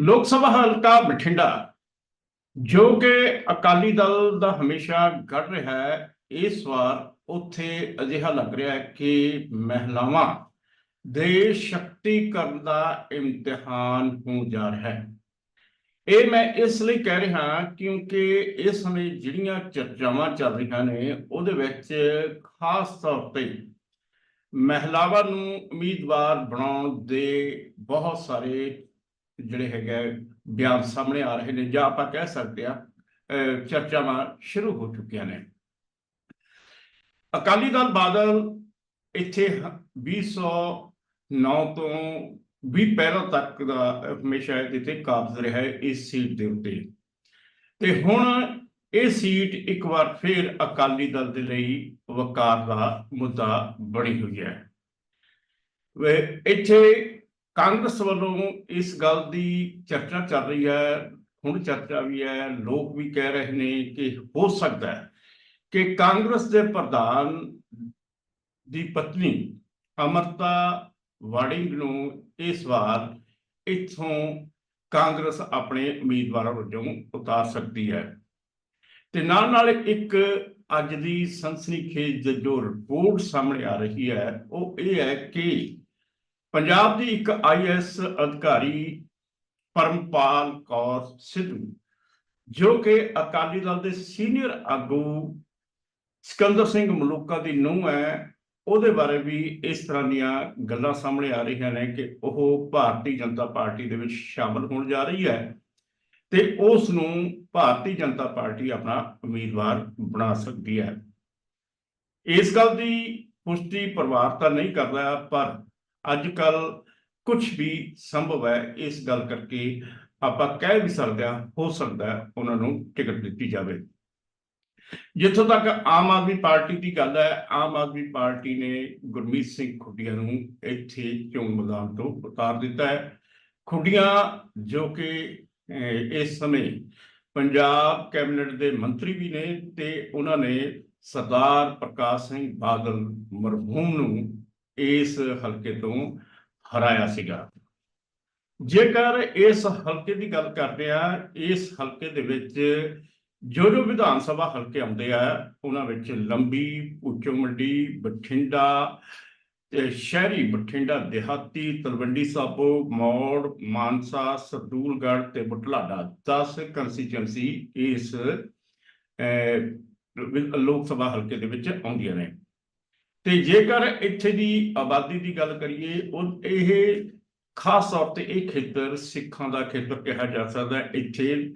ਲੋਕ ਸਭਾ ਹਲਕਾ ਬਠਿੰਡਾ, ਜੋ ਕਿ ਅਕਾਲੀ ਦਲ ਦਾ ਹਮੇਸ਼ਾ ਗੜ ਰਿਹਾ ਹੈ, ਇਸ ਵਾਰ ਉੱਥੇ ਅਜਿਹਾ ਲੱਗ ਰਿਹਾ ਹੈ ਕਿ ਮਹਿਲਾਵਾਂ ਦੇ ਸ਼ਕਤੀਕਰਨ ਦਾ ਇਮਤਿਹਾਨ ਹੋਣ ਜਾ ਰਿਹਾ ਹੈ। ਇਹ ਮੈਂ ਇਸ ਲਈ ਕਹਿ ਰਿਹਾ ਕਿਉਂਕਿ ਇਸ ਸਮੇਂ ਜਿਹੜੀਆਂ ਚਰਚਾਵਾਂ ਚੱਲ ਰਹੀਆਂ ਨੇ, ਉਹਦੇ ਵਿੱਚ ਖਾਸ ਤੌਰ ਤੇ ਮਹਿਲਾਵਾਂ ਨੂੰ ਉਮੀਦਵਾਰ ਬਣਾਉਣ ਦੇ ਬਹੁਤ ਸਾਰੇ ਜਿਹੜੇ ਹੈਗੇ ਆ, ਬਿਆਨ ਸਾਹਮਣੇ ਆ ਰਹੇ ਨੇ ਜਾਂ ਆਪਾਂ ਕਹਿ ਸਕਦੇ ਆ ਅਹ, ਚਰਚਾਵਾਂ ਸ਼ੁਰੂ ਹੋ ਚੁੱਕੀਆਂ ਨੇ। ਅਕਾਲੀ ਦਲ ਬਾਦਲ ਇੱਥੇ ਹ- 209 ਤੋਂ ਵੀ ਪਹਿਲਾਂ ਤੱਕ ਦਾ ਹਮੇਸ਼ਾ ਇਹਦੇ ਕਾਬਜ਼ ਰਿਹਾ ਇਸ ਸੀਟ ਦੇ ਉੱਤੇ। ਤੇ ਹੁਣ ਇਹ ਸੀਟ ਇੱਕ ਵਾਰ ਫਿਰ ਅਕਾਲੀ ਦਲ ਦੇ ਲਈ ਵਕਾਰ ਦਾ ਮੁੱਦਾ ਬਣੀ ਹੋਈ ਹੈ। ਵੇ ਇੱਥੇ ਕਾਂਗਰਸ ਵੱਲੋਂ ਇਸ ਗੱਲ ਦੀ ਚਰਚਾ ਚੱਲ ਰਹੀ ਹੈ, ਹੁਣ ਚਰਚਾ ਵੀ ਹੈ, ਲੋਕ ਵੀ ਕਹਿ ਰਹੇ ਨੇ ਕਿ ਹੋ ਸਕਦਾ ਹੈ ਕਿ ਕਾਂਗਰਸ ਦੇ ਪ੍ਰਧਾਨ ਦੀ ਪਤਨੀ ਅਮਰਤਾ ਵਾੜਿੰਗ ਨੂੰ ਇਸ ਵਾਰ ਇੱਥੋਂ ਕਾਂਗਰਸ ਆਪਣੇ ਉਮੀਦਵਾਰਾਂ ਵਜੋਂ ਉਤਾਰ ਸਕਦੀ ਹੈ। ਤੇ ਨਾਲ ਨਾਲ ਇੱਕ ਅੱਜ ਦੀ ਸਨਸਨੀਖੇਜ ਜੋ ਰਿਪੋਰਟ ਸਾਹਮਣੇ ਆ ਰਹੀ ਹੈ, ਉਹ ਇਹ ਹੈ ਕਿ ਪੰਜਾਬ ਦੀ ਇੱਕ ਆਈਐਸ ਅਧਿਕਾਰੀ ਪਰਮਪਾਲ ਕੌਰ ਸਿੱਧੂ, ਜੋ ਕਿ ਅਕਾਲੀ ਦਲ ਦੇ ਸੀਨੀਅਰ ਆਗੂ ਸਿਕੰਦਰ ਸਿੰਘ ਮਲੂਕਾ ਦੀ ਨੂੰਹ ਹੈ, ਉਹਦੇ ਬਾਰੇ ਵੀ ਇਸ ਤਰ੍ਹਾਂ ਦੀਆਂ ਗੱਲਾਂ ਸਾਹਮਣੇ ਆ ਰਹੀਆਂ ਨੇ ਕਿ ਉਹ ਭਾਰਤੀ ਜਨਤਾ ਪਾਰਟੀ ਦੇ ਵਿੱਚ ਸ਼ਾਮਲ ਹੋਣ ਜਾ ਰਹੀ ਹੈ ਤੇ ਉਸ ਨੂੰ ਭਾਰਤੀ ਜਨਤਾ ਪਾਰਟੀ ਆਪਣਾ ਉਮੀਦਵਾਰ ਬਣਾ ਸਕਦੀ ਹੈ। ਇਸ ਗੱਲ ਦੀ ਪੁਸ਼ਟੀ ਪਰਿਵਾਰ ਤਾਂ ਨਹੀਂ ਕਰਦਾ ਪਰ ਅੱਜ ਕੱਲ ਕੁਝ ਵੀ ਸੰਭਵ ਹੈ, ਇਸ ਗੱਲ ਕਰਕੇ ਆਪਾਂ ਕਹਿ ਵੀ ਸਕਦੇ ਹਾਂ, ਹੋ ਸਕਦਾ ਉਹਨਾਂ ਨੂੰ ਟਿਕਟ ਦਿੱਤੀ ਜਾਵੇ। ਜਿੱਥੋਂ ਤੱਕ ਆਮ ਆਦਮੀ ਪਾਰਟੀ ਦੀ ਗੱਲ ਹੈ, ਆਮ ਆਦਮੀ ਪਾਰਟੀ ਨੇ ਗੁਰਮੀਤ ਸਿੰਘ ਖੁੱਡੀਆਂ ਨੂੰ ਇੱਥੇ ਚੋਣ ਮੈਦਾਨ ਤੋਂ ਉਤਾਰ ਦਿੱਤਾ ਹੈ। ਖੁੱਡੀਆਂ ਜੋ ਕਿ ਇਸ ਸਮੇਂ ਪੰਜਾਬ ਕੈਬਨਿਟ ਦੇ ਮੰਤਰੀ ਵੀ ਨੇ ਤੇ ਉਹਨਾਂ ਨੇ ਸਰਦਾਰ ਪ੍ਰਕਾਸ਼ ਸਿੰਘ ਬਾਦਲ ਮਰਹੂਮ ਨੂੰ ਇਸ ਹਲਕੇ ਤੋਂ ਹਰਾਇਆ ਸੀਗਾ। ਜੇਕਰ ਇਸ ਹਲਕੇ ਦੀ ਗੱਲ ਕਰਦੇ ਆ ਇਸ ਹਲਕੇ ਦੇ ਵਿੱਚ ਜੋ ਜੋ ਵਿਧਾਨ ਸਭਾ ਹਲਕੇ ਆਉਂਦੇ ਆ, ਉਹਨਾਂ ਵਿੱਚ ਲੰਬੀ, ਉੱਚੋ ਮੰਡੀ, ਬਠਿੰਡਾ ਤੇ ਸ਼ਹਿਰੀ ਬਠਿੰਡਾ, ਦਿਹਾਤੀ, ਤਲਵੰਡੀ ਸਾਬੋ, ਮੌੜ, ਮਾਨਸਾ ਸਰਦੂਲਗੜ੍ਹ ਤੇ ਬੁਢਲਾਡਾ 10 ਕੰਸਟੀਚੁਐਂਸੀ ਇਸ ਲੋਕ ਸਭਾ ਹਲਕੇ ਦੇ ਵਿੱਚ ਆਉਂਦੀਆਂ ਨੇ। ਤੇ ਜੇਕਰ ਇੱਥੇ ਦੀ ਆਬਾਦੀ ਦੀ ਗੱਲ ਕਰੀਏ, ਉਹ ਇਹ ਖਾਸ ਤੌਰ ਤੇ ਇਹ ਖੇਤਰ ਸਿੱਖਾਂ ਦਾ ਖੇਤਰ ਕਿਹਾ ਜਾ ਸਕਦਾ ਹੈ। ਇੱਥੇ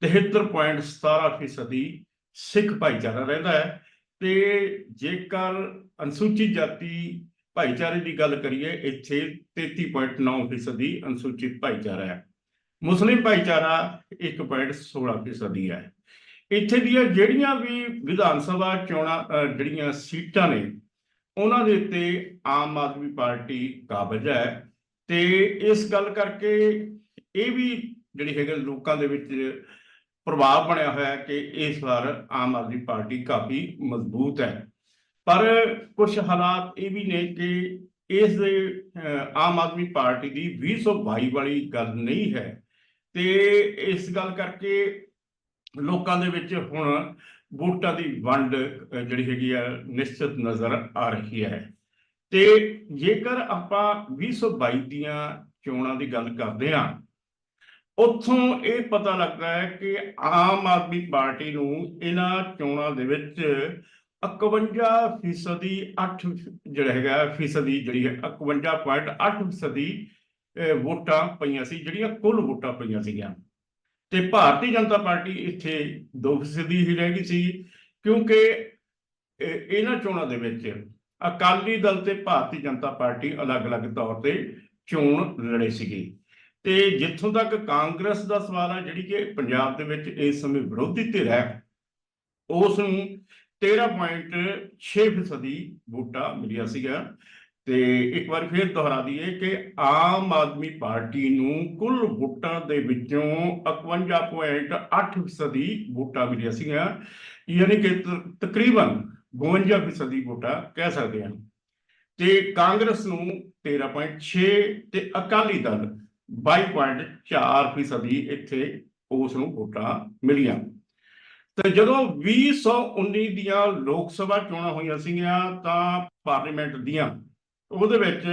73.17 ਫੀਸਦੀ ਸਿੱਖ ਭਾਈਚਾਰਾ ਰਹਿੰਦਾ ਹੈ। ਤੇ ਜੇਕਰ ਅਨੁਸੂਚਿਤ ਜਾਤੀ ਭਾਈਚਾਰੇ ਦੀ ਗੱਲ ਕਰੀਏ, ਇੱਥੇ 33.9 ਫੀਸਦੀ ਅਨੁਸੂਚਿਤ ਭਾਈਚਾਰਾ ਹੈ। ਮੁਸਲਿਮ ਭਾਈਚਾਰਾ 1.16 ਫੀਸਦੀ ਹੈ। ਇੱਥੇ ਦੀਆਂ ਜਿਹੜੀਆਂ ਵੀ ਵਿਧਾਨ ਸਭਾ ਚੋਣਾਂ ਜਿਹੜੀਆਂ ਸੀਟਾਂ ਨੇ ਉਹਨਾਂ ਦੇ ਉੱਤੇ ਆਮ ਆਦਮੀ ਪਾਰਟੀ ਕਾਬਜ ਹੈ ਤੇ ਇਸ ਗੱਲ ਕਰਕੇ ਇਹ ਵੀ ਜਿਹੜੀ ਹੈਗੇ ਲੋਕਾਂ ਦੇ ਵਿੱਚ ਪ੍ਰਭਾਵ ਬਣਿਆ ਹੋਇਆ ਹੈ ਕਿ ਇਸ ਵਾਰ ਆਮ ਆਦਮੀ ਪਾਰਟੀ ਕਾਫੀ ਮਜ਼ਬੂਤ ਹੈ। ਪਰ ਕੁਝ ਹਾਲਾਤ ਇਹ ਵੀ ਨੇ ਕਿ ਇਸ ਆਮ ਆਦਮੀ ਪਾਰਟੀ ਦੀ 2022 ਵਾਲੀ ਗੱਲ ਨਹੀਂ ਹੈ ਤੇ ਇਸ ਗੱਲ ਕਰਕੇ ਲੋਕਾਂ ਦੇ ਵਿੱਚ ਹੁਣ ਵੋਟਾਂ ਦੀ ਵੰਡ ਜਿਹੜੀ ਹੈਗੀ ਆ, ਨਿਸ਼ਚਿਤ ਨਜ਼ਰ ਆ ਰਹੀ ਹੈ। ਤੇ ਜੇਕਰ ਆਪਾਂ 2022 ਦੀਆਂ ਚੋਣਾਂ ਦੀ ਗੱਲ ਕਰਦੇ ਹਾਂ, ਉੱਥੋਂ ਇਹ ਪਤਾ ਲੱਗਦਾ ਹੈ ਕਿ ਆਮ ਆਦਮੀ ਪਾਰਟੀ ਨੂੰ ਇਹਨਾਂ ਚੋਣਾਂ ਦੇ ਵਿੱਚ 51 ਫੀਸਦੀ 8 ਜਿਹੜਾ ਹੈਗਾ, ਫੀਸਦੀ ਜਿਹੜੀ ਹੈ 51.8 ਫੀਸਦੀ ਵੋਟਾਂ ਪਈਆਂ ਸੀ, ਜਿਹੜੀਆਂ ਕੁੱਲ ਵੋਟਾਂ ਪਈਆਂ ਸੀਗੀਆਂ। ਤੇ ਭਾਰਤੀ ਜਨਤਾ ਪਾਰਟੀ ਇੱਥੇ 2 ਫੀਸਦੀ ਹੀ ਰਹਿ ਗਈ ਸੀ, ਕਿਉਂਕਿ ਇਹ- ਇਹਨਾਂ ਚੋਣਾਂ ਦੇ ਵਿੱਚ ਅਕਾਲੀ ਦਲ ਤੇ ਭਾਰਤੀ ਜਨਤਾ ਪਾਰਟੀ ਅਲੱਗ-ਅਲੱਗ ਤੌਰ ਤੇ ਚੋਣ ਲੜੇ ਸੀਗੇ। ਤੇ ਜਿੱਥੋਂ ਤੱਕ ਕਾਂਗਰਸ ਦਾ ਸਵਾਲ ਹੈ ਜਿਹੜੀ ਕਿ ਪੰਜਾਬ ਦੇ ਵਿੱਚ ਇਸ ਸਮੇਂ ਵਿਰੋਧੀ ਧਿਰ ਹੈ, ਉਸ ਨੂੰ 13.6 ਫੀਸਦੀ ਵੋਟਾਂ ਮਿਲੀਆਂ ਸੀਗਾ ਤੇ ਇੱਕ ਵਾਰ ਫਿਰ ਦੁਹਰਾ ਦਈਏ ਕਿ ਆਮ ਆਦਮੀ ਪਾਰਟੀ ਨੂੰ ਕੁੱਲ ਵੋਟਾਂ ਦੇ ਵਿੱਚੋਂ 51.8 ਫੀਸਦੀ ਵੋਟਾਂ ਮਿਲੀਆਂ ਸੀਗੀਆਂ, ਯਾਨੀ ਕਿ ਤ- ਤਕਰੀਬਨ 52 ਫੀਸਦੀ ਵੋਟਾਂ ਕਹਿ ਸਕਦੇ ਹਾਂ। ਤੇ ਕਾਂਗਰਸ ਨੂੰ 13.6 ਤੇ ਅਕਾਲੀ ਦਲ 22.4 ਫੀਸਦੀ ਇੱਥੇ ਉਸ ਨੂੰ ਵੋਟਾਂ ਮਿਲੀਆਂ। ਤੇ ਜਦੋਂ 2019 ਦੀਆਂ ਲੋਕ ਸਭਾ ਚੋਣਾਂ ਹੋਈਆਂ ਸੀਗੀਆਂ ਤਾਂ ਪਾਰਲੀਮੈਂਟ ਦੀਆਂ ਉਹਦੇ ਵਿੱਚ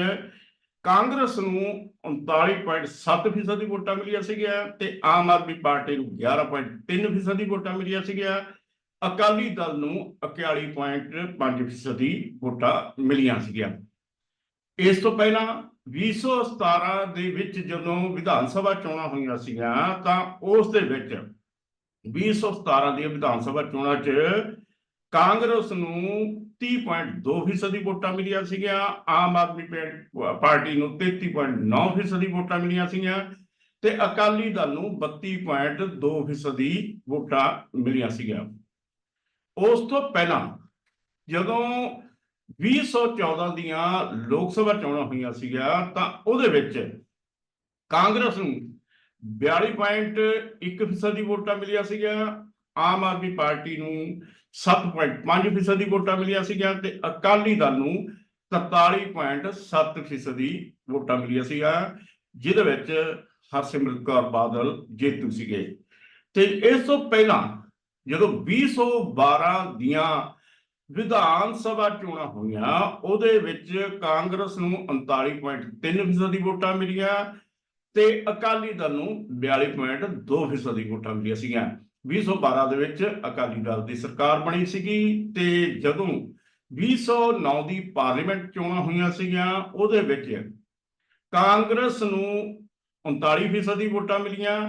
ਕਾਂਗਰਸ ਨੂੰ 39.7 ਫੀਸਦੀ ਵੋਟਾਂ ਮਿਲੀਆਂ ਸੀਗੀਆਂ ਤੇ ਆਮ ਆਦਮੀ ਪਾਰਟੀ ਨੂੰ 11.3 ਫੀਸਦੀ ਵੋਟਾਂ ਮਿਲੀਆਂ ਸੀਗੀਆਂ। ਅਕਾਲੀ ਦਲ ਨੂੰ 41.5 ਫੀਸਦੀ ਵੋਟਾਂ ਮਿਲੀਆਂ ਸੀਗੀਆਂ। ਇਸ ਤੋਂ ਪਹਿਲਾਂ 2017 ਦੇ ਵਿੱਚ ਜਦੋਂ ਵਿਧਾਨ ਸਭਾ ਚੋਣਾਂ ਹੋਈਆਂ ਸੀਗੀਆਂ ਤਾਂ ਉਸ ਦੇ ਵਿੱਚ 2017 ਦੀਆਂ ਵਿਧਾਨ ਸਭਾ ਚੋਣਾਂ 'ਚ ਕਾਂਗਰਸ ਨੂੰ 30.2 ਫੀਸਦੀ ਵੋਟਾਂ ਮਿਲੀਆਂ ਸੀਗੀਆਂ। ਆਮ ਆਦਮੀ ਪਾਰਟੀ ਨੂੰ 33.9 ਫੀਸਦੀ ਵੋਟਾਂ ਮਿਲੀਆਂ ਸੀਗੀਆਂ ਤੇ ਅਕਾਲੀ ਦਲ ਨੂੰ 32.2 ਫੀਸਦੀ ਵੋਟਾਂ ਮਿਲੀਆਂ ਸੀਗੀਆਂ। ਉਸ ਤੋਂ ਪਹਿਲਾਂ ਜਦੋਂ 2014 ਦੀਆਂ ਲੋਕ ਸਭਾ ਚੋਣਾਂ ਹੋਈਆਂ ਸੀਗੀਆਂ ਤਾਂ ਉਹਦੇ ਵਿੱਚ ਕਾਂਗਰਸ ਨੂੰ 42.1 ਫੀਸਦੀ ਵੋਟਾਂ ਮਿਲੀਆਂ ਸੀਗੀਆਂ। ਆਮ ਆਦਮੀ ਪਾਰਟੀ ਨੂੰ 7.5 ਫੀਸਦੀ ਵੋਟਾਂ ਮਿਲੀਆਂ ਸੀਗੀਆਂ ਤੇ ਅਕਾਲੀ ਦਲ ਨੂੰ 43.7 ਫੀਸਦੀ ਵੋਟਾਂ ਮਿਲੀਆਂ ਸੀਗੀਆਂ, ਜਿਹਦੇ ਵਿੱਚ ਹਰਸਿਮਰਤ ਕੌਰ ਬਾਦਲ, ਜੇਤੂ ਸੀਗੇ। ਤੇ ਇਸ ਤੋਂ ਪਹਿਲਾਂ ਜਦੋਂ 2012 ਦੀਆਂ ਵਿਧਾਨ ਸਭਾ ਚੋਣਾਂ ਹੋਈਆਂ, ਉਹਦੇ ਵਿੱਚ ਕਾਂਗਰਸ ਨੂੰ 39.3 ਫੀਸਦੀ ਵੋਟਾਂ ਮਿਲੀਆਂ ਤੇ ਅਕਾਲੀ ਦਲ ਨੂੰ 42.2 ਫੀਸਦੀ ਵੋਟਾਂ ਮਿਲੀਆਂ ਸੀਗੀਆਂ। 2012 ਦੇ ਵਿੱਚ ਅਕਾਲੀ ਦਲ ਦੀ ਸਰਕਾਰ ਬਣੀ ਸੀਗੀ ਤੇ ਜਦੋਂ 2009 ਦੀ ਪਾਰਲੀਮੈਂਟ ਚੋਣਾਂ ਹੋਈਆਂ ਸੀਗੀਆਂ, ਉਹਦੇ ਵਿੱਚ ਕਾਂਗਰਸ ਨੂੰ 39 ਫੀਸਦੀ ਵੋਟਾਂ ਮਿਲੀਆਂ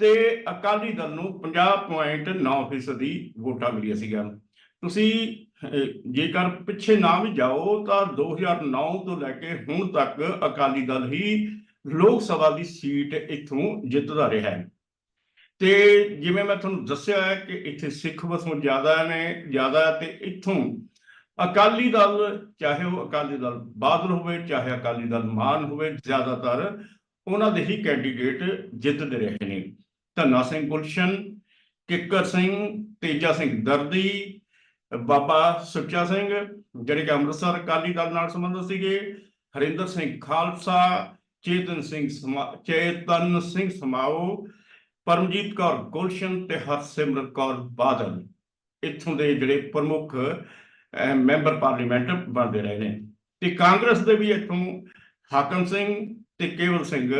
ਤੇ ਅਕਾਲੀ ਦਲ ਨੂੰ 50.9 ਫੀਸਦੀ ਵੋਟਾਂ ਮਿਲੀਆਂ ਸੀਗੀਆਂ। ਤੁਸੀਂ ਜੇਕਰ ਪਿੱਛੇ ਨਾ ਵੀ ਜਾਓ ਤਾਂ 2009 ਤੋਂ ਲੈ ਕੇ ਹੁਣ ਤੱਕ ਅਕਾਲੀ ਦਲ ਹੀ ਲੋਕ ਸਭਾ ਦੀ ਸੀਟ ਇੱਥੋਂ ਜਿੱਤਦਾ ਰਿਹਾ ਹੈ। ਤੇ ਜਿਵੇਂ ਮੈਂ ਤੁਹਾਨੂੰ ਦੱਸਿਆ ਹੈ ਕਿ ਇੱਥੇ ਸਿੱਖ ਵਸੋਂ ਜ਼ਿਆਦਾ ਨੇ, ਜ਼ਿਆਦਾ ਹੈ ਤੇ ਇੱਥੋਂ ਅਕਾਲੀ ਦਲ, ਚਾਹੇ ਉਹ ਅਕਾਲੀ ਦਲ ਬਾਦਲ ਹੋਵੇ, ਚਾਹੇ ਅਕਾਲੀ ਦਲ ਮਾਨ ਹੋਵੇ, ਜ਼ਿਆਦਾਤਰ ਉਹਨਾਂ ਦੇ ਹੀ ਕੈਂਡੀਡੇਟ ਜਿੱਤਦੇ ਰਹੇ ਨੇ। ਧੰਨਾ ਸਿੰਘ ਗੁਲਸ਼ਨ, ਕਿੱਕਰ ਸਿੰਘ, ਤੇਜਾ ਸਿੰਘ ਦਰਦੀ, ਬਾਬਾ ਸੁੱਚਾ ਸਿੰਘ, ਜਿਹੜੇ ਕਿ ਅੰਮ੍ਰਿਤਸਰ ਅਕਾਲੀ ਦਲ ਨਾਲ ਸੰਬੰਧਿਤ ਸੀਗੇ, ਹਰਿੰਦਰ ਸਿੰਘ ਖਾਲਸਾ, ਚੇਤਨ ਸਿੰਘ ਸਮਾ- ਚੇਤਨ ਸਿੰਘ ਸਮਾਓ ਪਰਮਜੀਤ ਕੌਰ, ਗੁਲਸ਼ਨ ਤੇ ਹਰਸਿਮਰਤ ਕੌਰ ਬਾਦਲ ਇੱਥੋਂ ਦੇ ਜਿਹੜੇ ਪ੍ਰਮੁੱਖ ਮੈਂਬਰ ਪਾਰਲੀਮੈਂਟ ਬਣਦੇ ਰਹੇ ਨੇ। ਤੇ ਕਾਂਗਰਸ ਦੇ ਵੀ ਇੱਥੋਂ ਹਾਕਮ ਸਿੰਘ ਤੇ ਕੇਵਲ ਸਿੰਘ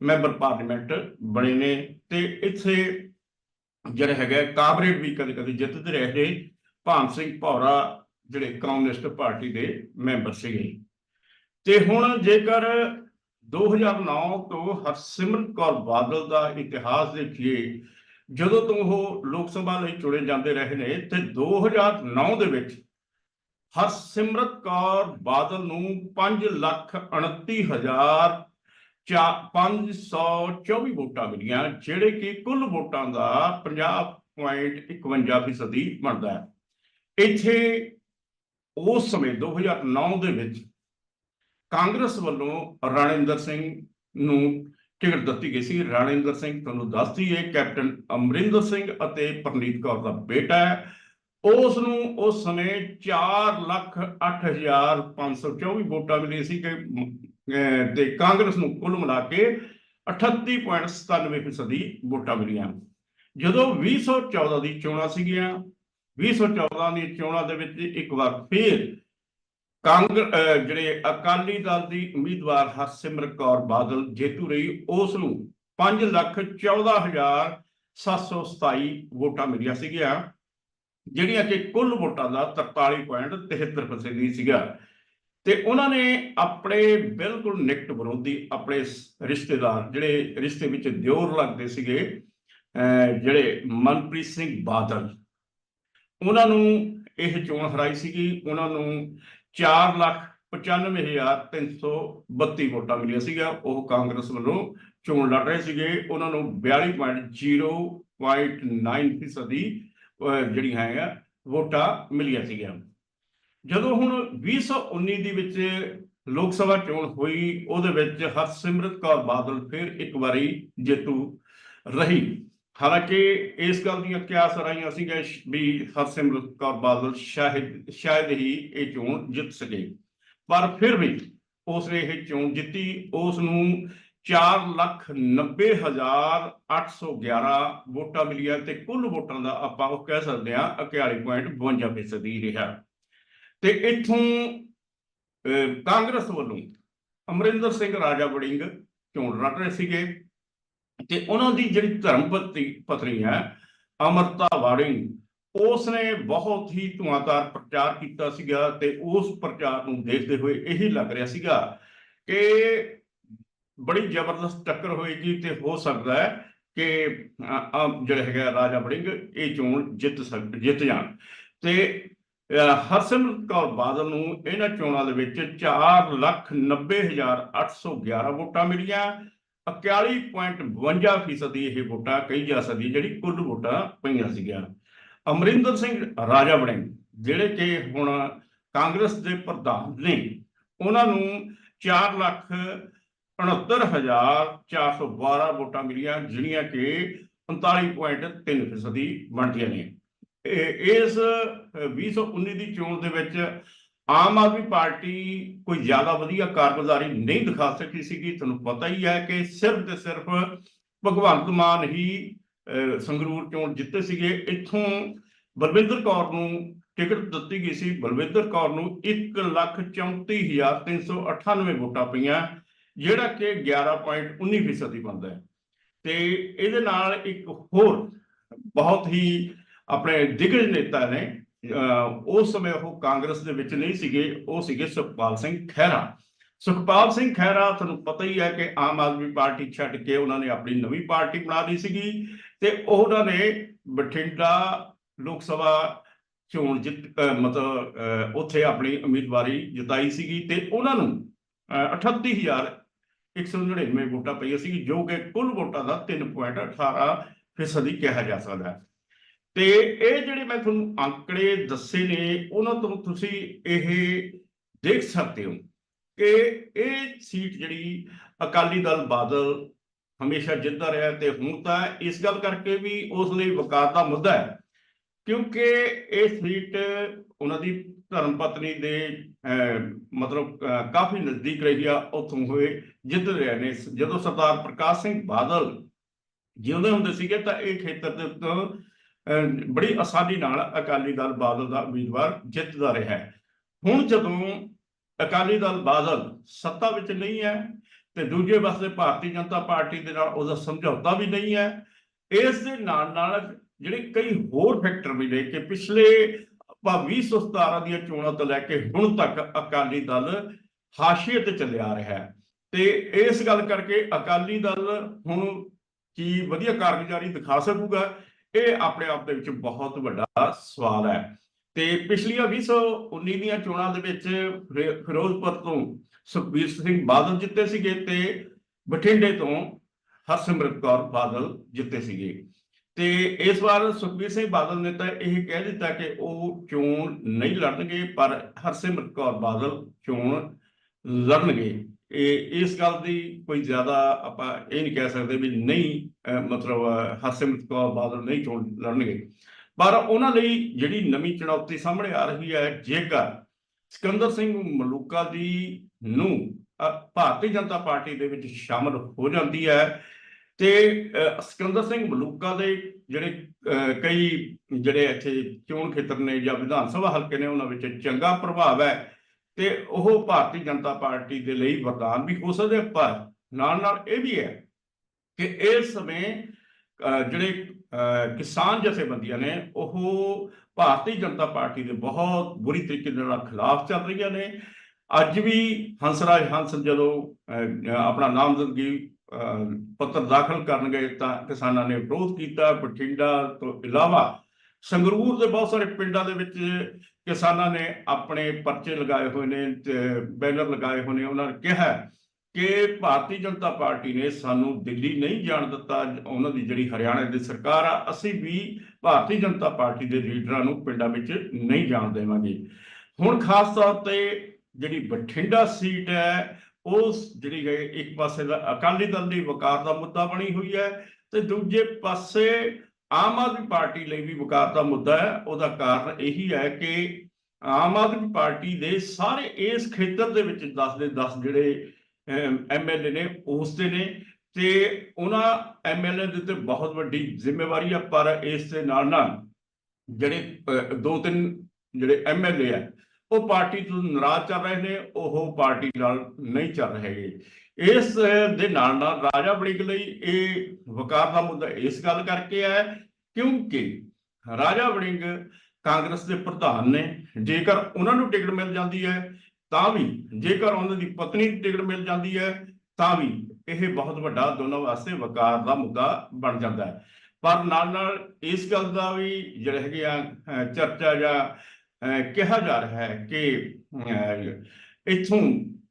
ਮੈਂਬਰ ਪਾਰਲੀਮੈਂਟ ਬਣੇ ਨੇ। ਤੇ ਇੱਥੇ ਜਿਹੜਾ ਹੈਗਾ ਕਾਬਰੇਟ ਵੀ ਕਦੇ ਕਦੇ ਜਿੱਤਦੇ ਰਹੇ ਭਾਨ ਸਿੰਘ ਭੌਰਾ ਜਿਹੜੇ ਕਮਿਊਨਿਸਟ ਪਾਰਟੀ ਦੇ ਮੈਂਬਰ ਸੀਗੇ। ਤੇ ਹੁਣ ਜੇਕਰ 2009 ਤੋਂ ਹਰਸਿਮਰਤ ਕੌਰ ਬਾਦਲ ਦਾ ਇਤਿਹਾਸ ਦੇਖੀਏ, ਜਦੋਂ ਤੋਂ ਉਹ ਲੋਕ ਸਭਾ ਲਈ ਚੁਣੇ ਜਾਂਦੇ ਰਹੇ ਨੇ ਤੇ 2009 ਦੇ ਵਿੱਚ ਹਰਸਿਮਰਤ ਕੌਰ ਬਾਦਲ ਨੂੰ 5 ਲੱਖ 29 ਹਜ਼ਾਰ 524 ਵੋਟਾਂ ਮਿਲੀਆਂ, ਜਿਹੜੇ ਕਿ ਕੁੱਲ ਵੋਟਾਂ ਦਾ 50.51 ਫੀਸਦੀ ਬਣਦਾ ਹੈ। ਇੱਥੇ ਉਸ ਸਮੇਂ 2009 ਦੇ ਵਿੱਚ ਕਾਂਗਰਸ ਵੱਲੋਂ ਰਾਣਿੰਦਰ ਸਿੰਘ ਨੂੰ ਟਿਕਟ ਦਿੱਤੀ ਗਈ ਸੀ। ਰਾਣਿੰਦਰ ਸਿੰਘ ਤੁਹਾਨੂੰ ਦੱਸਦੀ ਹੈ ਕੈਪਟਨ ਅਮਰਿੰਦਰ ਸਿੰਘ ਅਤੇ ਪਰਨੀਤ ਕੌਰ ਦਾ ਬੇਟਾ ਹੈ। ਉਸ ਨੂੰ ਉਸ ਸਮੇਂ 4 ਲੱਖ 8524 ਵੋਟਾਂ ਮਿਲੀਆਂ ਸੀ ਕਿ ਤੇ ਕਾਂਗਰਸ ਨੂੰ ਕੁੱਲ ਮਿਲਾ ਕੇ 38.97 ਫੀਸਦੀ ਵੋਟਾਂ ਮਿਲੀਆਂ। ਜਦੋਂ 2014 ਦੀ ਚੋਣਾਂ ਸੀਗੀਆਂ 2014 ਦੀ ਚੋਣਾਂ ਦੇ ਵਿੱਚ ਇੱਕ ਵਾਰ ਫੇਰ ਕਾਂਗਰ ਅਹ ਜਿਹੜੇ ਅਕਾਲੀ ਦਲ ਦੀ ਉਮੀਦਵਾਰ ਹਰਸਿਮਰਤ ਕੌਰ ਬਾਦਲ ਜੇਤੂ ਰਹੀ, ਉਸ ਨੂੰ 5 ਲੱਖ 14 ਹਜ਼ਾਰ 727 ਵੋਟਾਂ ਮਿਲੀਆਂ ਸੀਗੀਆਂ, ਜਿਹੜੀਆਂ ਕਿ ਕੁੱਲ ਵੋਟਾਂ ਦਾ 43.73% ਦੀ ਸੀਗਾ। ਤੇ ਉਹਨਾਂ ਨੇ ਆਪਣੇ ਬਿਲਕੁਲ ਨਿਕਟ ਵਿਰੋਧੀ ਆਪਣੇ ਰਿਸ਼ਤੇਦਾਰ ਜਿਹੜੇ ਰਿਸ਼ਤੇ ਵਿੱਚ ਦਿਓਰ ਲੱਗਦੇ ਸੀਗੇ, ਅਹ ਜਿਹੜੇ ਮਨਪ੍ਰੀਤ ਸਿੰਘ ਬਾਦਲ, ਉਹਨਾਂ ਨੂੰ ਇਹ ਚੋਣ ਹਰਾਈ ਸੀਗੀ, ਉਹਨਾਂ ਨੂੰ 4 ਲੱਖ 95332 ਵੋਟਾਂ ਮਿਲੀਆਂ ਸੀਗਾ ਉਹ ਕਾਂਗਰਸ ਵੱਲੋਂ ਚੋਣ ਲੜ ਰਹੇ ਸੀਗੇ। ਉਹਨਾਂ ਨੂੰ 42.0.9 ਫੀਸਦੀ, ਅਹ, ਜਿਹੜੀਆਂ ਹੈਗਾ ਵੋਟਾਂ ਮਿਲੀਆਂ ਸੀਗੀਆਂ। ਜਦੋਂ ਹੁਣ 2019 ਦੇ ਵਿੱਚ ਲੋਕ ਸਭਾ ਚੋਣ ਹੋਈ, ਉਹਦੇ ਵਿੱਚ ਹਰਸਿਮਰਤ ਕੌਰ ਬਾਦਲ ਫਿਰ ਇੱਕ ਵਾਰੀ ਜੇਤੂ ਰਹੀ। ਹਾਲਾਂਕਿ ਇਸ ਗੱਲ ਦੀਆਂ ਕਿਆਸ ਰਾਈਆਂ ਸੀਗਾ ਵੀ ਹਰਸਿਮਰਤ ਕੌਰ ਬਾਦਲ ਸ਼ਾਇਦ ਸ਼ਾਇਦ ਹੀ ਇਹ ਚੋਣ ਜਿੱਤ ਸਕੇ। ਪਰ ਫਿਰ ਵੀ ਉਸਨੇ ਇਹ ਚੋਣ ਜਿੱਤੀ। ਉਸ ਨੂੰ 490811 ਵੋਟਾਂ ਮਿਲੀਆਂ ਤੇ ਕੁੱਲ ਵੋਟਾਂ ਦਾ ਆਪਾਂ ਉਹ ਕਹਿ ਸਕਦੇ ਹਾਂ 41.52% ਫੀਸਦੀ ਰਿਹਾ। ਤੇ ਇੱਥੋਂ ਕਾਂਗਰਸ ਵੱਲੋਂ ਅਮਰਿੰਦਰ ਸਿੰਘ ਰਾਜਾ ਵੜਿੰਗ ਚੋਣ ਲੜ ਰਹੇ ਸੀਗੇ। ਤੇ ਉਹਨਾਂ ਦੀ ਜਿਹੜੀ ਧਰਮ ਪਤਨੀ ਪਤਨੀ ਹੈ ਅਮਰਤਾ ਵਾੜਿੰਗ ਉਸ ਨੇ ਬਹੁਤ ਹੀ ਧੁਆਂਦਾਰ ਪ੍ਰਚਾਰ ਕੀਤਾ ਸੀਗਾ ਤੇ ਉਸ ਪ੍ਰਚਾਰ ਨੂੰ ਦੇਖਦੇ ਹੋਏ ਇਹੀ ਲੱਗ ਰਿਹਾ ਸੀਗਾ ਕਿ ਬੜੀ ਜ਼ਬਰਦਸਤ ਟੱਕਰ ਹੋਏਗੀ ਤੇ ਹੋ ਸਕਦਾ ਹੈ ਕਿ ਅ, ਅ, ਜਿਹੜਾ ਹੈਗਾ ਰਾਜਾ ਵੜਿੰਗ ਇਹ ਚੋਣ ਜਿੱਤ ਸਕ ਜਿੱਤ ਜਾਣ। ਤੇ ਅ, ਹਰਸਿਮਰਤ ਕੌਰ ਬਾਦਲ ਨੂੰ ਇਹਨਾਂ ਚੋਣਾਂ ਦੇ ਵਿੱਚ 490811 ਵੋਟਾਂ ਮਿਲੀਆਂ। 41.52 ਫੀਸਦੀ ਇਹ ਵੋਟਾਂ ਕਹੀ ਜਾ ਸਕਦੀ ਹੈ ਜਿਹੜੀ ਕੁੱਲ ਵੋਟਾਂ ਪਈਆਂ ਸੀਗੀਆਂ। ਅਮਰਿੰਦਰ ਸਿੰਘ ਰਾਜਾ ਵੜਿੰਗ ਜਿਹੜੇ ਕਿ ਹੁਣ ਕਾਂਗਰਸ ਦੇ ਪ੍ਰਧਾਨ ਨੇ ਉਹਨਾਂ ਨੂੰ 4 ਲੱਖ 69412 ਵੋਟਾਂ ਮਿਲੀਆਂ ਜਿਹੜੀਆਂ ਕਿ 39.3 ਫੀਸਦੀ ਬਣਦੀਆਂ ਨੇ। ਇਹ- ਇਸ ਅ, 2019 ਦੀ ਚੋਣ ਦੇ ਵਿੱਚ ਆਮ ਆਦਮੀ ਪਾਰਟੀ ਕੋਈ ਜ਼ਿਆਦਾ ਵਧੀਆ ਕਾਰਗੁਜ਼ਾਰੀ ਨਹੀਂ ਦਿਖਾ ਸਕੀ ਸੀਗੀ। ਤੁਹਾਨੂੰ ਪਤਾ ਹੀ ਹੈ ਕਿ ਸਿਰਫ ਤੇ ਸਿਰਫ ਭਗਵੰਤ ਮਾਨ ਹੀ ਸੰਗਰੂਰ ਚੋਣ ਜਿੱਤੇ ਸੀਗੇ। ਇੱਥੋਂ ਬਲਵਿੰਦਰ ਕੌਰ ਨੂੰ ਟਿਕਟ ਦਿੱਤੀ ਗਈ ਸੀ। ਬਲਵਿੰਦਰ ਕੌਰ ਨੂੰ 134398 ਵੋਟਾਂ ਪਈਆਂ, ਜਿਹੜਾ ਕਿ 11.19 ਫੀਸਦੀ ਬਣਦਾ ਹੈ। ਤੇ ਇਹਦੇ ਨਾਲ ਇੱਕ ਹੋਰ ਬਹੁਤ ਹੀ ਆਪਣੇ ਦਿਗਜ ਨੇਤਾ ਨੇ ਉਸ ਸਮੇਂ ਉਹ ਕਾਂਗਰਸ ਦੇ ਵਿੱਚ ਨਹੀਂ ਸੀਗੇ, ਉਹ ਸੀਗੇ ਸੁਖਪਾਲ ਸਿੰਘ ਖਹਿਰਾ। ਸੁਖਪਾਲ ਸਿੰਘ ਖਹਿਰਾ, ਤੁਹਾਨੂੰ ਪਤਾ ਹੀ ਹੈ ਕਿ ਆਮ ਆਦਮੀ ਪਾਰਟੀ ਛੱਡ ਕੇ ਉਹਨਾਂ ਨੇ ਆਪਣੀ ਨਵੀਂ ਪਾਰਟੀ ਬਣਾ ਲਈ ਸੀਗੀ ਤੇ ਉਹਨਾਂ ਨੇ ਬਠਿੰਡਾ ਲੋਕ ਸਭਾ ਚੋਣ ਜਿੱਤ ਮਤਲਬ ਉੱਥੇ ਆਪਣੀ ਉਮੀਦਵਾਰੀ ਜਿਤਾਈ ਸੀਗੀ ਤੇ ਉਹਨਾਂ ਨੂੰ, ਅਹ 38199 ਵੋਟਾਂ ਪਈਆਂ ਸੀ ਜੋ ਕਿ ਕੁੱਲ ਵੋਟਾਂ ਦਾ 3.18 ਫੀਸਦੀ ਕਿਹਾ ਜਾ ਸਕਦਾ ਹੈ। ਤੇ ਇਹ ਜਿਹੜੇ ਮੈਂ ਤੁਹਾਨੂੰ ਅੰਕੜੇ ਦੱਸੇ ਨੇ ਉਹਨਾਂ ਤੋਂ ਤੁਸੀਂ ਇਹ ਦੇਖ ਸਕਦੇ ਹੋ ਕਿ ਇਹ ਸੀਟ ਜਿਹੜੀ ਅਕਾਲੀ ਦਲ ਬਾਦਲ ਹਮੇਸ਼ਾ ਜਿੱਤਦਾ ਰਿਹਾ ਤੇ ਹੁਣ ਤਾਂ ਇਸ ਗੱਲ ਕਰਕੇ ਵੀ ਉਸ ਲਈ ਵਕਾਰ ਦਾ ਮੁੱਦਾ ਹੈ ਕਿਉਂਕਿ ਇਹ ਸੀਟ ਉਹਨਾਂ ਦੀ ਧਰਮ ਪਤਨੀ ਦੇ ਅਹ, ਮਤਲਬ ਕਾਫੀ ਨਜ਼ਦੀਕ ਰਹੀ ਆ ਉੱਥੋਂ ਹੋਏ ਜਿੱਤ ਰਹੇ ਨੇ। ਜਦੋਂ ਸਰਦਾਰ ਪ੍ਰਕਾਸ਼ ਸਿੰਘ ਬਾਦਲ ਜਿਉਂਦੇ ਹੁੰਦੇ ਸੀਗੇ ਤਾਂ ਇਹ ਖੇਤਰ ਦੇ ਉੱਤੇ ਬੜੀ ਆਸਾਨੀ ਨਾਲ ਅਕਾਲੀ ਦਲ ਬਾਦਲ ਦਾ ਉਮੀਦਵਾਰ ਜਿੱਤਦਾ ਰਿਹਾ ਹੈ। ਹੁਣ ਜਦੋਂ ਅਕਾਲੀ ਦਲ ਬਾਦਲ ਸੱਤਾ ਵਿੱਚ ਨਹੀਂ ਹੈ ਤੇ ਦੂਜੇ ਪਾਸੇ ਭਾਰਤੀ ਜਨਤਾ ਪਾਰਟੀ ਦੇ ਨਾਲ ਉਹਦਾ ਸਮਝੌਤਾ ਵੀ ਨਹੀਂ ਹੈ, ਇਸ ਦੇ ਨਾਲ ਨਾਲ ਜਿਹੜੇ ਕਈ ਹੋਰ ਫੈਕਟਰ ਵੀ ਨੇ ਕਿ ਪਿਛਲੇ ਆਪਾਂ 2017 ਦੀਆਂ ਚੋਣਾਂ ਤੋਂ ਲੈ ਕੇ ਹੁਣ ਤੱਕ ਅਕਾਲੀ ਦਲ ਹਾਸ਼ੀਏ ਤੇ ਚੱਲਿਆ ਰਿਹਾ ਹੈ। ਤੇ ਇਸ ਗੱਲ ਕਰਕੇ ਅਕਾਲੀ ਦਲ ਹੁਣ ਕੀ ਵਧੀਆ ਕਾਰਗੁਜ਼ਾਰੀ ਦਿਖਾ ਸਕੂਗਾ ਇਹ ਆਪਣੇ ਆਪ ਦੇ ਵਿੱਚ ਬਹੁਤ ਵੱਡਾ ਸਵਾਲ ਹੈ। ਤੇ ਪਿਛਲੀਆਂ 2019 ਦੀਆਂ ਚੋਣਾਂ ਦੇ ਵਿੱਚ ਫਿ- ਫਿਰੋਜ਼ਪੁਰ ਤੋਂ ਸੁਖਬੀਰ ਸਿੰਘ ਬਾਦਲ ਜਿੱਤੇ ਸੀਗੇ ਤੇ ਬਠਿੰਡੇ ਤੋਂ ਹਰਸਿਮਰਤ ਕੌਰ ਬਾਦਲ ਜਿੱਤੇ ਸੀਗੇ। ਤੇ ਇਸ ਵਾਰ ਸੁਖਬੀਰ ਸਿੰਘ ਬਾਦਲ ਨੇ ਤਾਂ ਇਹ ਕਹਿ ਦਿੱਤਾ ਕਿ ਉਹ ਚੋਣ ਨਹੀਂ ਲੜਨਗੇ, ਪਰ ਹਰਸਿਮਰਤ ਕੌਰ ਬਾਦਲ ਚੋਣ ਲੜਨਗੇ। ਇਹ, ਇਸ ਗੱਲ ਦੀ ਕੋਈ ਜ਼ਿਆਦਾ ਆਪਾਂ ਇਹ ਨਹੀਂ ਕਹਿ ਸਕਦੇ ਵੀ ਨਹੀਂ ਮਤਲਬ ਹਰਸਿਮਰਤ ਕੌਰ ਬਾਦਲ ਨਹੀਂ ਚੋਣ ਲੜਨਗੇ। ਪਰ ਉਹਨਾਂ ਲਈ ਜਿਹੜੀ ਨਵੀਂ ਚੁਣੌਤੀ ਸਾਹਮਣੇ ਆ ਰਹੀ ਹੈ, ਜੇਕਰ ਸਿਕੰਦਰ ਸਿੰਘ ਮਲੂਕਾ ਦੀ ਨੂੰ ਭਾਰਤੀ ਜਨਤਾ ਪਾਰਟੀ ਦੇ ਵਿੱਚ ਸ਼ਾਮਲ ਹੋ ਜਾਂਦੀ ਹੈ, ਤੇ ਸਿਕੰਦਰ ਸਿੰਘ ਮਲੂਕਾ ਦੇ ਜਿਹੜੇ ਕਈ ਜਿਹੜੇ ਇੱਥੇ ਚੋਣ ਖੇਤਰ ਨੇ ਜਾਂ ਵਿਧਾਨ ਸਭਾ ਹਲਕੇ ਨੇ, ਉਹਨਾਂ ਵਿੱਚ ਚੰਗਾ ਪ੍ਰਭਾਵ ਹੈ। ਤੇ ਉਹ ਭਾਰਤੀ ਜਨਤਾ ਪਾਰਟੀ ਦੇ ਲਈ ਵਰਦਾਨ ਵੀ ਹੋ ਸਕਦੇ ਪਰ ਨਾਲ ਨਾਲ ਇਹ ਵੀ ਹੈ ਕਿ ਇਸ ਸਮੇਂ ਜਿਹੜੇ ਕਿਸਾਨ ਜਥੇਬੰਦੀਆਂ ਨੇ, ਉਹ ਭਾਰਤੀ ਜਨਤਾ ਪਾਰਟੀ ਦੇ ਬਹੁਤ ਬੁਰੀ ਤਰੀਕੇ ਦੇ ਨਾਲ ਖਿਲਾਫ ਚੱਲ ਰਹੀਆਂ ਨੇ। ਅੱਜ ਵੀ ਹੰਸਰਾਜ ਹੰਸ ਜਦੋਂ ਆਪਣਾ ਨਾਮਜ਼ਦਗੀ ਪੱਤਰ ਦਾਖਲ ਕਰਨ ਗਏ ਤਾਂ ਕਿਸਾਨਾਂ ਨੇ ਵਿਰੋਧ ਕੀਤਾ, ਬਠਿੰਡਾ ਤੋਂ ਇਲਾਵਾ ਸੰਗਰੂਰ ਦੇ ਬਹੁਤ ਸਾਰੇ ਪਿੰਡਾਂ ਦੇ ਵਿੱਚ ਕਿਸਾਨਾਂ ਨੇ ਆਪਣੇ ਪਰਚੇ ਲਗਾਏ ਹੋਏ ਨੇ ਬੈਨਰ ਲਗਾਏ ਹੋਏ ਨੇ। ਉਹਨਾਂ ਨੇ ਕਿਹਾ ਕਿ ਭਾਰਤੀ ਜਨਤਾ ਪਾਰਟੀ ਨੇ ਸਾਨੂੰ ਦਿੱਲੀ ਨਹੀਂ ਜਾਣ ਦਿੱਤਾ। ਉਹਨਾਂ ਦੀ ਜਿਹੜੀ ਹਰਿਆਣਾ ਦੀ ਸਰਕਾਰ ਆ, ਅਸੀਂ ਵੀ ਭਾਰਤੀ ਜਨਤਾ ਪਾਰਟੀ ਦੇ ਲੀਡਰਾਂ ਨੂੰ ਪਿੰਡਾਂ ਵਿੱਚ ਨਹੀਂ ਜਾਣ ਦੇਵਾਂਗੇ। ਹੁਣ ਖਾਸ ਤੌਰ ਤੇ ਜਿਹੜੀ ਬਠਿੰਡਾ ਸੀਟ ਹੈ ਉਸ ਜਿਹੜੀ ਹੈ, ਇੱਕ ਪਾਸੇ ਦਾ ਅਕਾਲੀ ਦਲ ਦੀ ਵਕਾਰ ਦਾ ਮੁੱਦਾ ਬਣੀ ਹੋਈ ਹੈ ਤੇ ਦੂਜੇ ਪਾਸੇ ਆਮ ਆਦਮੀ ਪਾਰਟੀ ਲਈ ਵੀ ਵਕਾਰ ਦਾ ਮੁੱਦਾ ਹੈ। ਉਹਦਾ ਕਾਰਨ ਇਹੀ ਹੈ ਕਿ ਆਮ ਆਦਮੀ ਪਾਰਟੀ ਦੇ ਸਾਰੇ ਇਸ ਖੇਤਰ ਦੇ ਵਿੱਚ 10 ਦੇ 10 ਜਿਹੜੇ ਐਮਐਲਏ ਨੇ ਉਸ ਦੇ ਨੇ ਤੇ ਉਹਨਾਂ ਐਮਐਲਏ ਦੇ ਉੱਤੇ ਬਹੁਤ ਵੱਡੀ ਜ਼ਿੰਮੇਵਾਰੀ ਆ। ਪਰ ਇਸ ਦੇ ਨਾਲ ਨਾਲ ਜਿਹੜੇ ਦੋ ਤਿੰਨ ਜਿਹੜੇ ਐਮਐਲਏ ਆ, ਉਹ ਪਾਰਟੀ ਤੋਂ ਨਾਰਾਜ਼ ਚੱਲ ਰਹੇ ਨੇ। ਉਹ ਪਾਰਟੀ ਨਾਲ ਨਹੀਂ ਚੱਲ ਰਹੇ। ਇਸ ਦੇ ਨਾਲ ਨਾਲ ਰਾਜਾ ਵੜਿੰਗ ਲਈ ਇਹ ਵਕਾਰ ਦਾ ਮੁੱਦਾ ਇਸ ਗੱਲ ਕਰਕੇ ਹੈ ਕਿਉਂਕਿ ਰਾਜਾ ਵੜਿੰਗ ਕਾਂਗਰਸ ਦੇ ਪ੍ਰਧਾਨ ਨੇ ਜੇਕਰ ਉਹਨਾਂ ਨੂੰ ਟਿਕਟ ਮਿਲ ਜਾਂਦੀ ਹੈ ਤਾਂ ਵੀ ਜੇਕਰ ਉਹਨਾਂ ਦੀ ਪਤਨੀ ਟਿਕਟ ਮਿਲ ਜਾਂਦੀ ਹੈ ਤਾਂ ਵੀ ਇਹ ਬਹੁਤ ਵੱਡਾ ਦੋਨਾਂ ਵਾਸਤੇ ਵਕਾਰ ਦਾ ਮੁੱਦਾ ਬਣ ਜਾਂਦਾ ਹੈ। ਪਰ ਨਾਲ ਨਾਲ ਇਸ ਗੱਲ ਦਾ ਵੀ ਜਿਹੜਾ ਹੈਗੇ ਆ ਚਰਚਾ ਜਾਂ ਕਿਹਾ ਜਾ ਰਿਹਾ ਹੈ ਕਿ ਅਹ, ਇੱਥੋਂ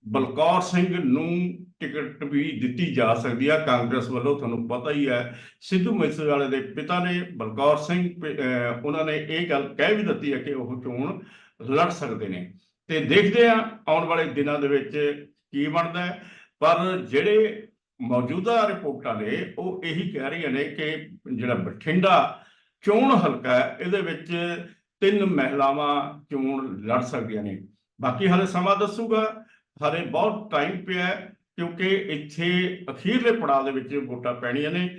ਬਲਕੌਰ ਸਿੰਘ ਨੂੰ ਟਿਕਟ ਵੀ ਦਿੱਤੀ ਜਾ ਸਕਦੀ ਆ। ਕਾਂਗਰਸ ਵੱਲੋਂ ਤੁਹਾਨੂੰ ਪਤਾ ਹੀ ਹੈ, ਸਿੱਧੂ ਮੂਸੇਵਾਲੇ ਦੇ ਪਿਤਾ ਨੇ ਬਲਕੌਰ ਸਿੰਘ ਉਹਨਾਂ ਨੇ ਇਹ ਗੱਲ ਕਹਿ ਵੀ ਦਿੱਤੀ ਹੈ ਕਿ ਉਹ ਚੋਣ ਲੜ ਸਕਦੇ ਨੇ। ਤੇ ਦੇਖਦੇ ਆ ਆਉਣ ਵਾਲੇ ਦਿਨਾਂ ਦੇ ਵਿੱਚ ਕੀ ਬਣਦਾ ਹੈ। ਪਰ ਜਿਹੜੇ ਮੌਜੂਦਾ ਰਿਪੋਰਟਾਂ ਨੇ, ਉਹ ਇਹੀ ਕਹਿ ਰਹੀਆਂ ਨੇ ਕਿ ਜਿਹੜਾ ਬਠਿੰਡਾ ਚੋਣ ਹਲਕਾ ਹੈ, ਇਹਦੇ ਵਿੱਚ ਤਿੰਨ ਮਹਿਲਾਵਾਂ ਚੋਣ ਲੜ ਸਕਦੀਆਂ ਨੇ। ਬਾਕੀ ਹਾਲੇ ਸਮਾਂ ਦੱਸੂਗਾ। ਹਾਲੇ ਬਹੁਤ ਟਾਈਮ ਪਿਆ ਕਿਉਂਕਿ ਇੱਥੇ ਅਖੀਰਲੇ ਪੜਾਅ ਦੇ ਵਿੱਚ ਵੋਟਾਂ ਪੈਣੀਆਂ ਨੇ।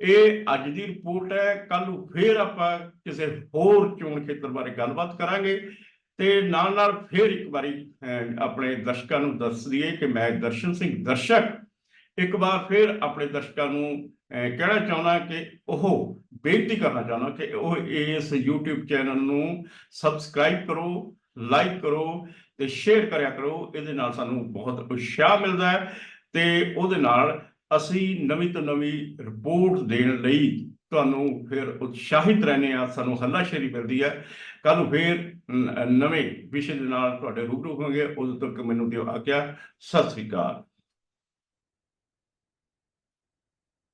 ਇਹ ਅੱਜ ਦੀ ਰਿਪੋਰਟ ਹੈ ਕੱਲ ਨੂੰ ਫੇਰ ਆਪਾਂ ਕਿਸੇ ਹੋਰ ਚੋਣ ਖੇਤਰ ਬਾਰੇ ਗੱਲਬਾਤ ਕਰਾਂਗੇ ਤੇ ਨਾਲ ਨਾਲ ਫੇਰ ਇੱਕ ਵਾਰੀ ਆਪਣੇ ਦਰਸ਼ਕਾਂ ਨੂੰ ਦੱਸ ਦਈਏ ਕਿ ਮੈਂ ਦਰਸ਼ਨ ਸਿੰਘ ਦਰਸ਼ਕ ਇੱਕ ਵਾਰ ਫੇਰ ਆਪਣੇ ਦਰਸ਼ਕਾਂ ਨੂੰ ਕਹਿਣਾ ਚਾਹੁੰਦਾ ਕਿ ਉਹ ਬੇਨਤੀ ਕਰਨਾ ਚਾਹੁੰਦਾ ਕਿ ਉਹ ਇਸ YouTube ਚੈਨਲ ਨੂੰ ਸਬਸਕ੍ਰਾਈਬ ਕਰੋ ਲਾਈਕ ਕਰੋ ਤੇ ਸ਼ੇਅਰ ਕਰਿਆ ਕਰੋ, ਇਹਦੇ ਨਾਲ ਸਾਨੂੰ ਬਹੁਤ ਉਤਸ਼ਾਹ ਮਿਲਦਾ ਹੈ ਤੇ ਉਹਦੇ ਨਾਲ ਅਸੀਂ ਨਵੀਂ ਤੋਂ ਨਵੀਂ ਰਿਪੋਰਟ ਦੇਣ ਲਈ ਤੁਹਾਨੂੰ ਫਿਰ ਉਤਸ਼ਾਹਿਤ ਰਹਿੰਦੇ ਆ ਸਾਨੂੰ ਹੱਲਾਸ਼ੇਰੀ ਮਿਲਦੀ ਹੈ। ਕੱਲ ਨੂੰ ਫਿਰ ਨਵੇਂ ਵਿਸ਼ੇ ਦੇ ਨਾਲ ਤੁਹਾਡੇ ਰੂਬਰੂ ਹੋਵਾਂਗੇ, ਉਦੋਂ ਤੱਕ ਮੈਨੂੰ ਦਿਓ ਆਗਿਆ, ਸਤਿ ਸ੍ਰੀ ਅਕਾਲ।